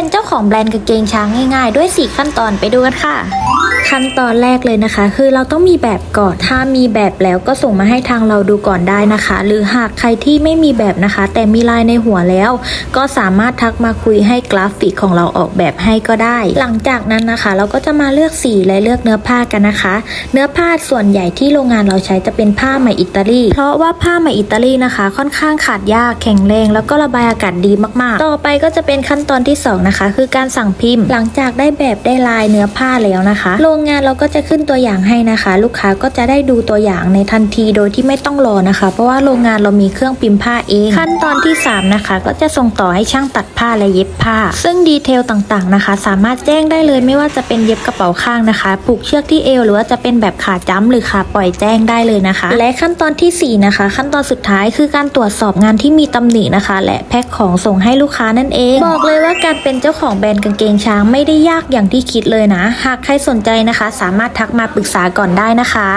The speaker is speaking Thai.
เป็นเจ้าของแบรนด์กางเกงช้างง่ายๆ ด้วย 4 ขั้นตอนไปดูกันค่ะ ขั้นตอนแรกเลยนะคะ คือเราต้องมีแบบก่อนถ้ามีแบบแล้วก็ส่งมาให้ทางเราดูก่อนได้นะคะ หรือหากใครที่ไม่มีแบบนะคะ แต่มีลายในหัวแล้ว ก็สามารถทักมาคุยให้กราฟิกของเราออกแบบให้ก็ได้ หลังจากนั้นนะคะ เราก็จะมาเลือกสีและเลือกเนื้อผ้ากันนะคะ เนื้อผ้าส่วนใหญ่ที่โรงงานเราใช้จะเป็นผ้าไหมอิตาลีเพราะว่าผ้าไหมอิตาลีนะคะ ค่อนข้างขาดยากแข็งแรง แล้วก็ระบายอากาศดีมากๆ ต่อไปก็จะเป็นขั้นตอนที่สองนะคะ คือการสั่งพิมพ์ หลังจากได้แบบได้ลายเนื้อผ้าแล้วนะคะ โรงงานเราก็จะขึ้นตัวอย่างให้นะคะ ลูกค้าก็จะได้ดูตัวอย่างในทันทีโดยที่ไม่ต้องรอนะคะ เพราะว่าโรงงานเรามีเครื่องพิมพ์ผ้าเอง ขั้นตอนที่สามนะคะ ก็จะส่งต่อให้ช่างตัดผ้าและเย็บผ้า ซึ่งดีเทลต่างๆนะคะ สามารถแจ้งได้เลยไม่ว่าจะเป็นเย็บกระเป๋าข้างนะคะ ผูกเชือกที่เอวหรือว่าจะเป็นแบบขาจ้ำหรือขาปล่อยแจ้งได้เลยนะคะ และขั้นตอนที่สี่นะคะ ขั้นตอนสุดท้ายคือการตรวจสอบงานที่มีตำหนินะคะ และแพ็คของส่งให้ลูกค้านั่นเอง บอกเลยว่าการเป็นเจ้าของแบรนด์กางเกงช้างไม่ได้ยากอย่างที่คิดเลยนะ หากใครสนใจนะคะ สามารถทักมาปรึกษาก่อนได้นะคะ